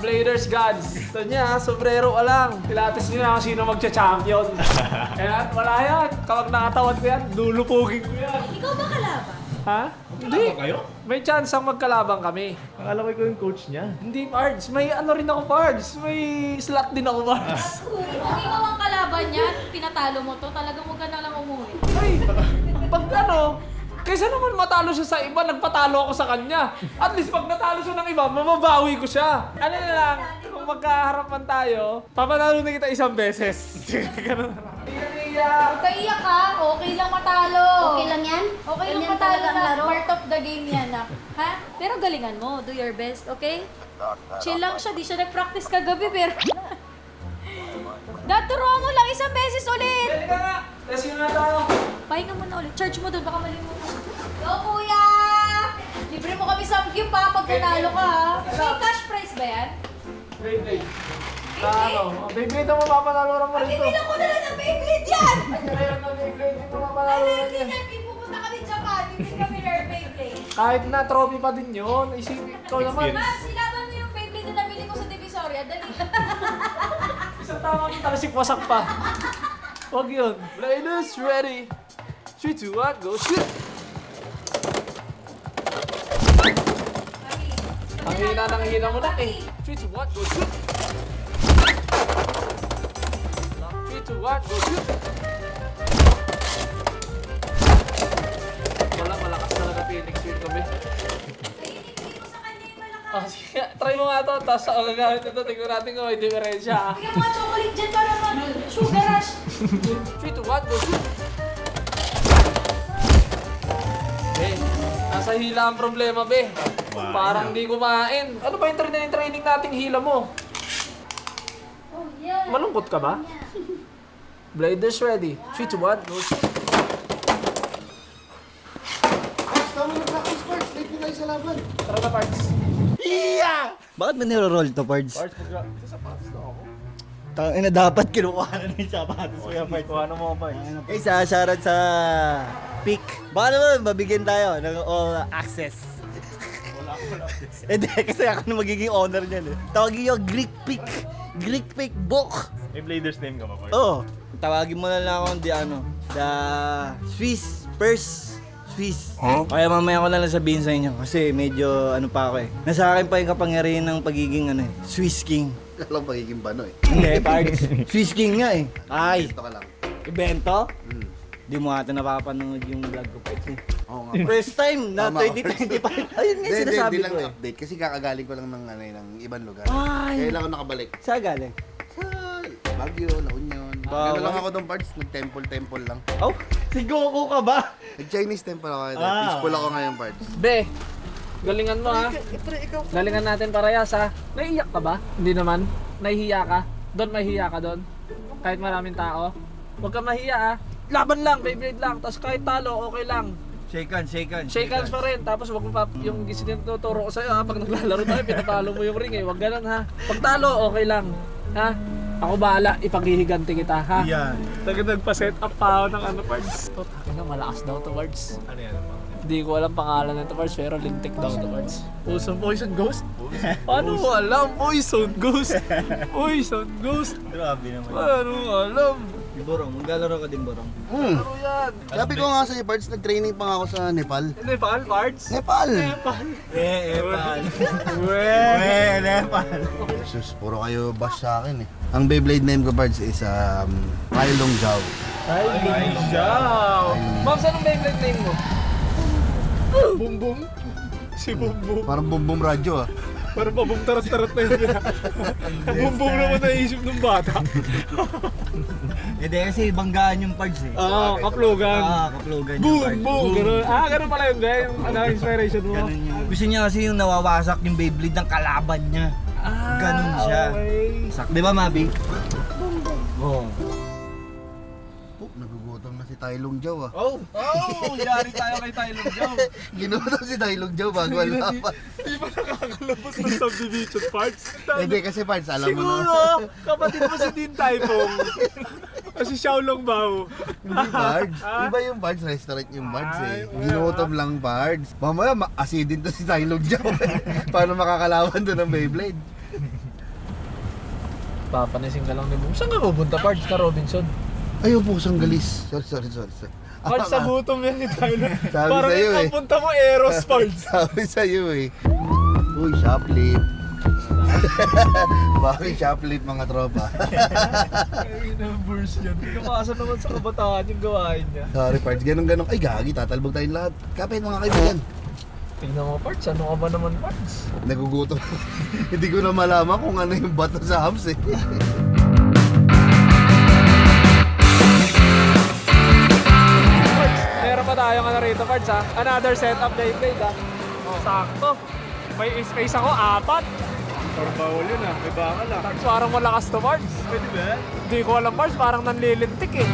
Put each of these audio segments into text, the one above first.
Bladers Gods. Ito niya, sombrero ka lang. Pilates niyo na kung sino magcha-champion. Kaya wala yan. Kapag nakatawad ko yan, lulupugin ko yan. Ikaw ba kalaban? Ha? Hindi. kayo? May chance ang magkalabang kami. Akala ko ikaw yung coach niya. Hindi, Pards. May ano rin ako, Pards. May slot din ako, Pards. Kung ikaw ang kalaban niya, pinatalo mo to, talagang huwag ka na lang umuwi. Ay, pag ano, kaysa naman matalo siya sa iba, nagpatalo ako sa kanya. At least pag natalo siya ng iba, mamabawi ko siya. Ano na lang, kung magkaharapan tayo, papatalo na kita isang beses. Ganun na lang. Huwag ka iyak ha, okay lang matalo. Okay lang yan? Okay lang Ganyan matalo talaga ang na, laro? part of the game yan na. Ha? Pero galingan mo, do your best, okay? Chill lang siya, di siya nag-practice kagabi, pero... Dad, turuan mo lang isang beses ulit! Halika nga, let's yun na tayo. Pahinga mo na ulit. Charge mo doon, baka malimutan. Go, kuya! Libre mo kami sa gift ha, pag nanalo ka. May cash prize ba yan? Wait, wait. Na ano, Beyblade ang mapapanaluran mo rito. Bibilang ko na lang ng Beyblade yan! Ayun na Beyblade, hindi mo mapapanaluran hindi yan. na, pupunta kami Japan. Bibili kami ng Beyblade. Kahit na trophy pa din yun, isipin ko naman. Ma'am, silaban mo yung Beyblade na nabili ko sa Divisoria. Dali. Isang tama mo talasik wasak pa. Huwag yun. Bladers ready. 3, 2, 1, go shoot! Ang hina ng hina mo na eh. 3, 2, 1, go shoot! 3, 2, 1, go shoot! Wala, malakas talaga Phoenix yun kami. Oh, sige, try mo nga to, tapos ako gagamit ito, tingnan natin kung may diferensya ah. Bigyan mga chocolate dyan para mag-sugar rush. 3 to 1, go shoot! Nasa hila ang problema, be. Parang di kumain. Ano ba yung training, training nating hila mo? Oh, yeah. Malungkot ka ba? Bladers ready. 3 to 1, go shoot! Tama na practice parts. Late na tayo sa laban. Tara na, parts. Bakit ba niro-roll to, Pards? Parts, mag- sa sapatos na ako. Tangin na dapat kinukuha na ng sapatos ko yung Pards. Kuha na mo, Pards. Okay, sa shoutout sa Pick. Baka naman, mabigyan tayo ng all access. Hindi, kasi ako na magiging owner niyan eh. Tawagin yung Greek Pick. Greek Pick Book. May Bladers name ka ba, Pards? Oo. Tawagin mo na lang ako di ano, the Swiss Purse Swiss. Kaya mamaya ko na lang sabihin sa inyo kasi medyo ano pa ako eh. Nasa akin pa yung kapangyarihan ng pagiging ano eh, Swiss King. Alam pagiging bano eh. Hindi, parts. Swiss King nga eh. Ay, Ito ka lang. ibento? Di mo ata napapanood yung vlog ko, parts eh. Oo nga. First time na Tama, 2025. Ayun nga Hindi, hindi, sinasabi hindi lang ko eh. update kasi kakagaling ko lang ng, ano, eh, ng ibang lugar. Ay. Kaya lang ako nakabalik. Sa galing? Sa Baguio, La Union. Bawal. Ano lang ako doon parts, nag-temple-temple lang. Oh, si Goku ka ba? Nag-Chinese temple ako. Ah. Peaceful ako ngayon parts. Be, galingan mo ha. Galingan natin parehas ha. Naiiyak ka ba? Hindi naman. Nahihiya ka? Doon mahihiya ka doon? Kahit maraming tao? Huwag ka mahiya ha. Laban lang, Beyblade lang. Tapos kahit talo, okay lang. Shake hands, shake hands. Shake hands pa rin. Tapos wag mo pa yung sinuturo ko sa'yo ha. Pag naglalaro tayo, pinapalo mo yung ring eh. Wag ganun ha. Pag talo, okay lang. Ha? Ako bahala, ipaghihiganti kita ha. Yan. Taga nagpa-set up pa ako ng ano parts. To, takin malakas daw to parts. Ano yan? Hindi ko alam pangalan nito parts, pero lintik daw to parts. Poison, poison ghost? Paano mo alam? Poison ghost? Poison ghost? Grabe naman. Paano mo alam? Borong, maglalaro ka din, Borong. Hmm. Ano yan? Sabi ko nga sa'yo parts, nag-training pa nga ako sa Nepal. Nepal parts? Nepal! Nepal. Eh, Epal. Weh. Eh, Nepal. Jesus, puro kayo bash sa akin eh. Ang Beyblade name ko parts is um, Kai Long Zhao. Ay, Lungjao. Ma'am, saan ang Beyblade name mo? Boom Boom? Si Boom Boom. Parang bumbum radyo ah. Parang pabong tarat-tarat na yun. Boom naman naisip ng bata. Hindi kasi banggaan yung parts eh. Oo, kaplugan. Ah, kaplugan yung Boom, parts. boom, ganun. Ah, ganun pala yun, guys. Yung ano, inspiration mo. Ganun yung... Gusto niya kasi yung nawawasak yung Beyblade ng kalaban niya. Ah, Ganun siya. Okay. Sak, di ba, Mabi? Oo. Oh, nagugutom na si Tai Long Zhao ah. Oh, oh, yari tayo kay Tylon Joe. Ginutom si Tai Long Zhao bago ang laban. Hindi pa nakakalabas ng subdivision parts. Hindi kasi parts, alam mo Siguro, na. kapatid mo si Din Taipong. Kasi Xiaolong Bao. Hindi parts. Ah? Iba yung parts, restaurant yung parts Ay, eh. wala. Ginutom lang parts. Mamaya, ma- asidin to si Tai Long Zhao. Paano makakalaban to ng Beyblade? Papanisin ka lang ni Boom. Saan ka pupunta, Pards? Ka Robinson? Ayaw po, sanggalis. Sorry, sorry, sorry. sorry. Pards, sa gutom yan ni Tyler. Sabi Parang sa'yo eh. papunta mo, Eros, Pards. Sabi sa'yo eh. Uy, shoplift. Bakit shoplift mga tropa? Ay, numbers yan. Kumasa naman sa kabataan yung gawain niya. Sorry, parts. Ganun ganun. Ay, gagi. Tatalbog tayong lahat. Kapit mga kaibigan. Tingnan mo, Pards. Ano ka ba naman, Pards? Nagugutom. Hindi ko na malaman kung ano yung bato sa hams eh. Tayong ano rito, Pards, ha? Another setup na i-play, ha? Oh. Sakto. May space ako, apat. Bawal yun ah. May bakal ah. Pards, parang malakas to, Pards. Pwede ba? Hindi ko alam, Pards. Parang nanlilintik, eh.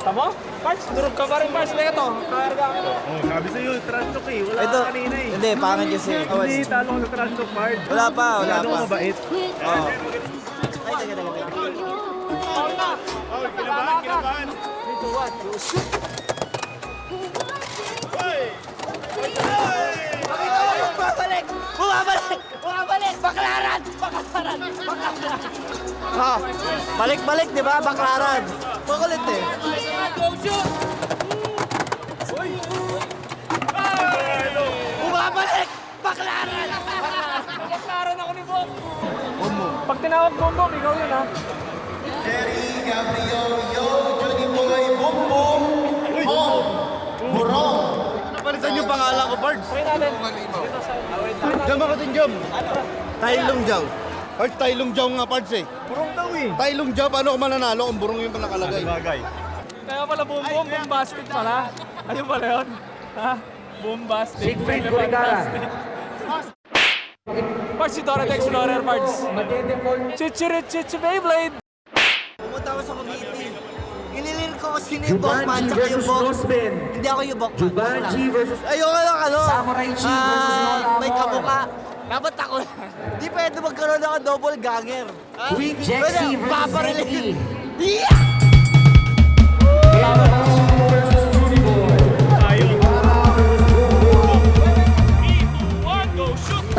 Tama mo? Pards, durog ka pa rin, Pards. Teka to, karga ako. Oh, sabi sa'yo, trash talk eh. Wala Ito, ka kanina eh. hindi, pangit kasi. Hindi, talo ko sa trash talk part. Wala pa, wala Masyado pa. ka mabait. Oo. Ay, taga, taga, taga. Foul na. Oh, kinabahan. 3, 2, 1. Bumabalik! Bumabalik! Bumabalik! Baklaran! Baklaran! Baklaran! Ha? Balik-balik, di ba? Baklaran. Makulit eh. Bumabalik! Pag tinawag Bong Bong, ikaw yun ha. Napalitan yung pangalan ko, Pards. Okay natin. Jam ako din, Jam. Tailong Jaw. Pards, Tailong Jaw nga, Pards eh. Purong daw eh. Tailong Jaw, paano ko mananalo kung burong yung nakalagay? Bagay. Kaya pala Bong Bong, bombastic pala. Ayun pala yun. Ha? Bombastic. Siegfried Kurigara. Parts si Dora the Explorer Parts. Chichirit Chichi Beyblade. Pumunta ako sa committee. Ililir ko kasi ni Bokman tsaka yung Bok. Hindi ako yung Bokman. Jubanji versus... Ayoko lang ano. Samurai Chi versus Lola May kamuka. Dapat ako lang. Di pwede magkaroon ako double ganger. Weak Jexy versus Zeki. Yeah! Tayo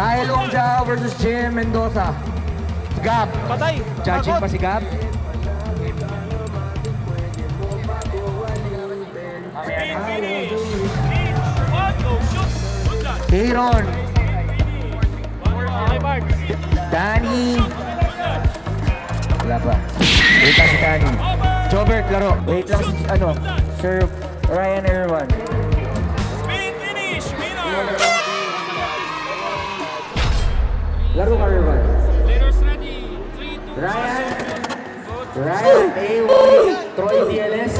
Long Jao versus Jim Mendoza. Gab. Patay. Judging pa si Gab. Aaron. Danny. Wala pa. Wait lang si Danny. Jobert, laro. Wait lang si, ano, Sir Ryan Irwan. Laro ka, Irwan. Ryan. Ryan, A1, Troy DLS.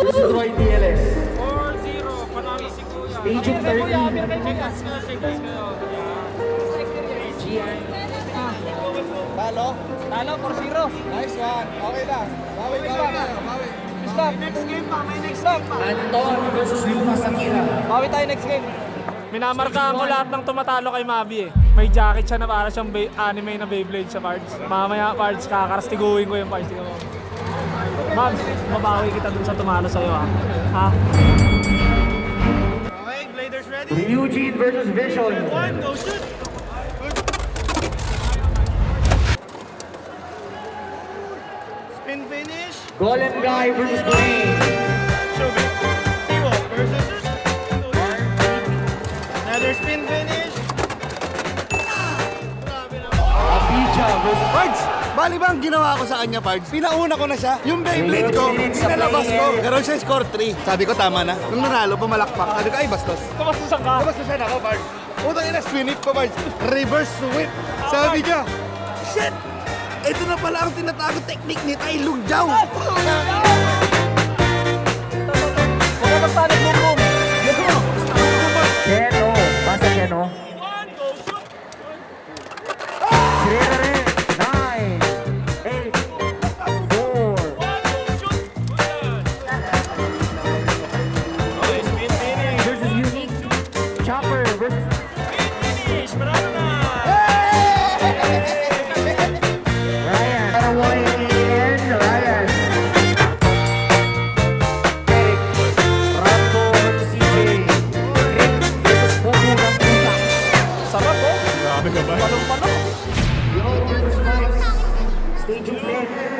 This is Troy DLS. 4-0. Panalo si Kuya. Staging 13. Talo? Talo, 4-0. Nice one. Okay lang. Bawi, bawi. Next lap. Next game pa. May next lap pa. Anton versus Lucas Akira. Bawi tayo next game. Minamarkahan ko lahat ng tumatalo kay Mabi eh. May jacket siya na para siyang ba- anime na Beyblade sa Pards. Mamaya Pards, kakarastiguin ko yung Pards. Tingnan mo. Mabs, mabawi kita dun sa tumalo sa'yo ha. Ha? Okay, Bladers ready? Eugene versus Vision. One, go shoot! Spin finish. Golem Guy versus Blaine. Show Another spin finish. Apicha versus Pards! Bali ba ang ginawa ko sa kanya, Pards? Pinauna ko na siya. Yung Beyblade ko, pinalabas ko. Pero siya score 3. Sabi ko, tama na. Nung nanalo, pumalakpak. Sabi ko, ay, bastos. Kamastusan ka? Na ako, Pards. Utang ina, spin it ko, Pards. Reverse sweep. Sabi niya, shit! Ito na pala ang tinatago technique ni Tai Lung Jiao. Huwag ka basta nag-boom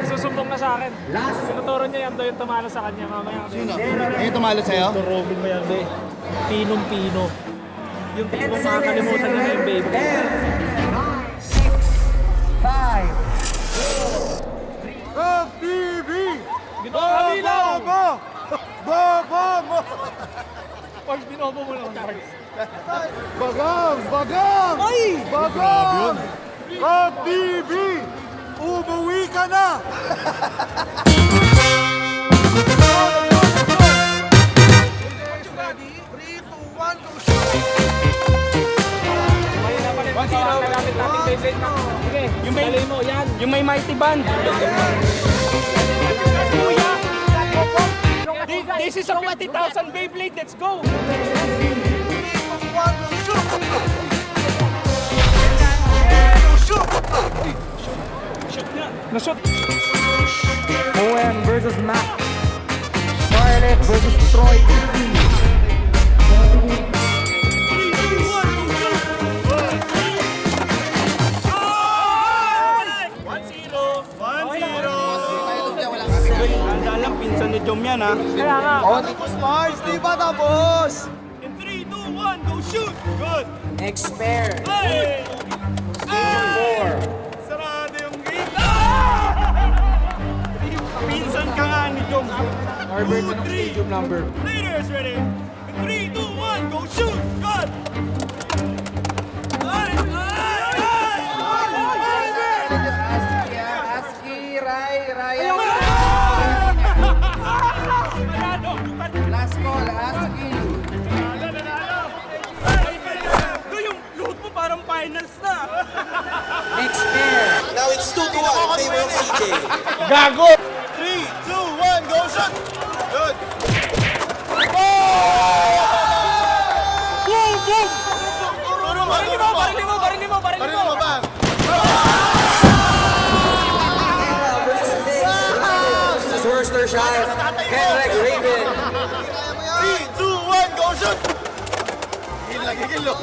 Susumbong na sa akin. Tinuturo niya yan daw yung tumalo sa kanya mamaya. Sino? Ay, yung tumalo sa'yo? Ito Robin mo yan, be. Pinong-pino. Yung tipong makakalimutan niya na yung baby. 9, 6, 5, 4, 3, FTV! Binobo! Bobo mo! Pag binobo mo lang, guys. Bagang! Bagang! Ay! Bagang! ka Umuwi ka na! Yung may, mo, yan. Yung may mighty band. This is a 50,000 Beyblade. Let's go! Nashoot. Owen versus Mac. Scarlett versus Troy. One zero. One zero. Handa lang, pinsan ni Jom yan ha. Kaya nga. Mars, di ba tapos? In 3, 2, 1, go shoot! Good! Next pair. Hey! Four. Sarado yung gate. Ah! Pinsan ka nga ni anong stadium number? Leaders ready. In 3, Now it's 2 to 1 in favor of CJ. 3, 2, 1, go shot! Good! Boom! Boom! Barili mo! Barili mo! Barili mo! Barili Parin mo! mo ba? Worcestershire, Henrik Raven. 3, 2, 1, go shot! Gigil lang, gigil lo.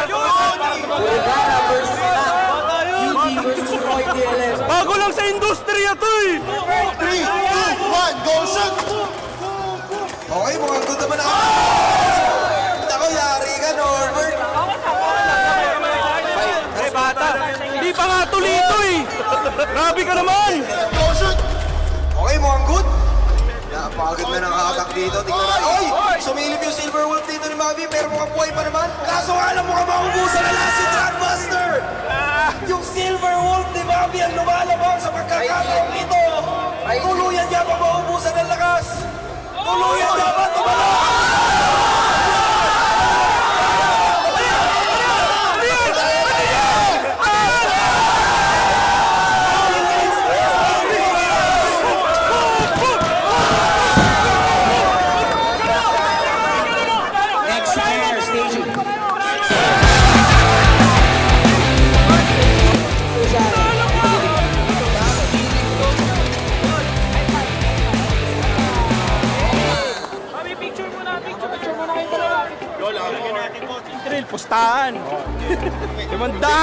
Vergara versus Mac. UD versus Troy DLM. Bago lang sa industriya to eh! 3, 2, 1, go shot! Okay, mukhang good naman ako. Ako, yari ka, Norbert. Ay, bata! Hindi pa nga tuloy ito eh! Grabe ka naman! Go shoot! Okay, mukhang good. Napakagod na ng hatak dito. Tingnan natin. Oy! Sumilip yung Silver Wolf dito ni Mavi, pero mukhang buhay pa naman. Kaso nga lang mukhang maubusan na lang si Dragbuster! Yung Silver Wolf ni Mavi ang lumalabang sa pagkakataong ito. Tuluyan niya pa maubusan ng lakas. Tuluyan niya pa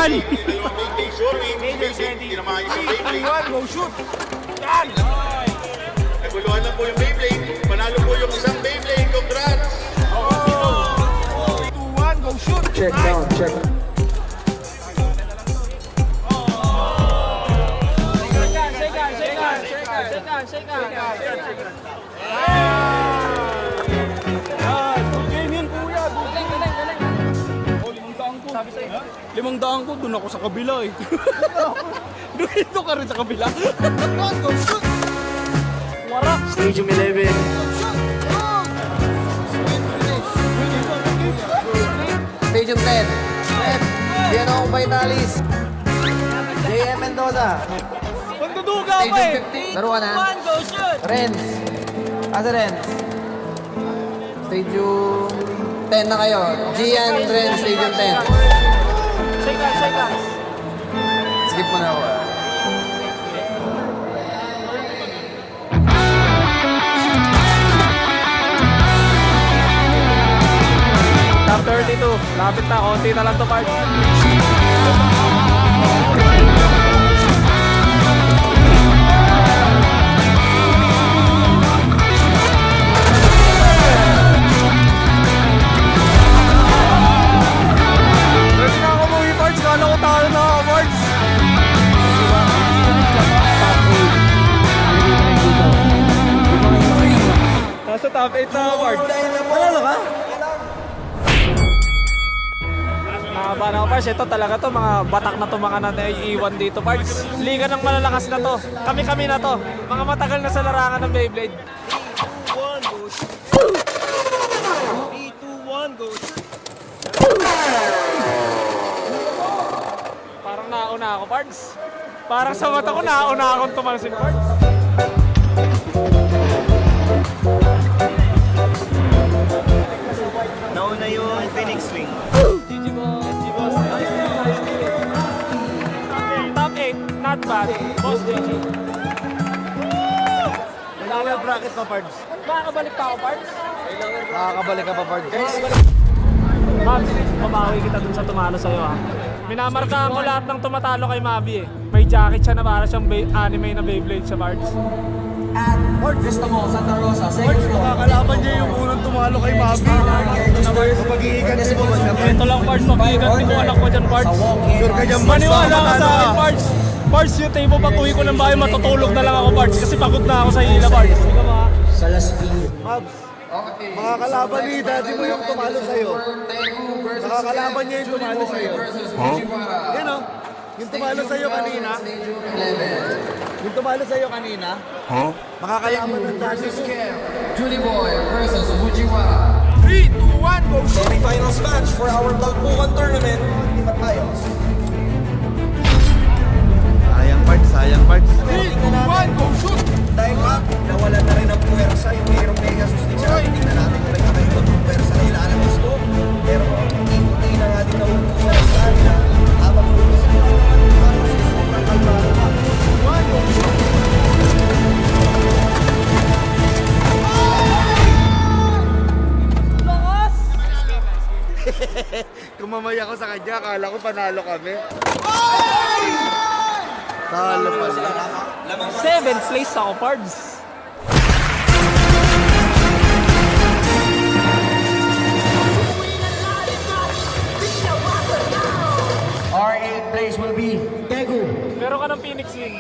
Limandaan! Majors ready! Go shoot! Yan! Naguluhan na po yung Beyblade. Panalo po yung isang Beyblade. Congrats! 2-1, go shoot! Check down, check. Shake Limang daan ko, doon ako sa kabila eh. Dito ka rin sa kabila. Warak! Stadium 11. Stadium 10. Piano Vitalis. JM Mendoza. Magduduga pa Stadium eh! 15. Ka na. Go shoot! Renz. Asa Renz? Stadium 10 na kayo. Gian Renz, Stadium 10. Shake on, shake. Skip mo na ako. ah. Top 32. Lapit na, konti na lang to, Park. Batak na to mga na naiiwan dito, Pards. Liga ng malalakas na to. Kami-kami na to. Mga matagal na sa larangan ng Beyblade. 3, 2, 1, go! Parang nauna ako, Pards. Parang sa mata ko, nauna akong tumalsik, Pards. Bad. Boss GG. Lower bracket pa, Pards. Makakabalik pa ako, Pards. Makakabalik ka pa, Pards. Mabs, mabawi kita dun sa tumalo sa'yo ha. Minamarkahan ko lahat ng tumatalo kay Mabi eh. May jacket siya na para siyang ba- anime na Beyblade sa Bards. Vista Mall, Santa Rosa, second Pards, floor. makakalaban niya yung unang tumalo kay. Pag-iigan si Boss. Ito lang Bards, mabigat. Hindi ko alam ko dyan Bards. Sure ka dyan, Pards. Maniwala ka sa akin ka. Bards, yung tape mo pag uwi ko ng bahay, matutulog na lang ako Bards. Kasi pagod na ako sa hila Bards. Ikaw ba? Mabs, makakalaban ni daddy mo yung tumalo sa'yo. Makakalaban niya yung tumalo sa'yo. Yan o. Yung tumalo sa'yo kanina. Yung tumalo sa'yo kanina. Makakalaban ng daddy mo. Julie Boy versus Fujiwara. 3, 2, 1, go! Semifinals match for our Tagpuan tournament. Lima tayo. Sayang parts. 3, 2, 1, go shoot! Dahil pa, nawala na rin ang puwersa yung Pegasus ni Chad. Tingnan natin kung nagkakaibang puwersa na ilalabas to. Pero hindi na nga din nakukuha sa kanila. Habang pulis na parang susukan ang bala. Kung mamaya ko sa kanya, akala ko panalo kami. Talo pala. 7th place ako Bards. Our eighth place will be Tegu. Meron ka ng Phoenix Wing.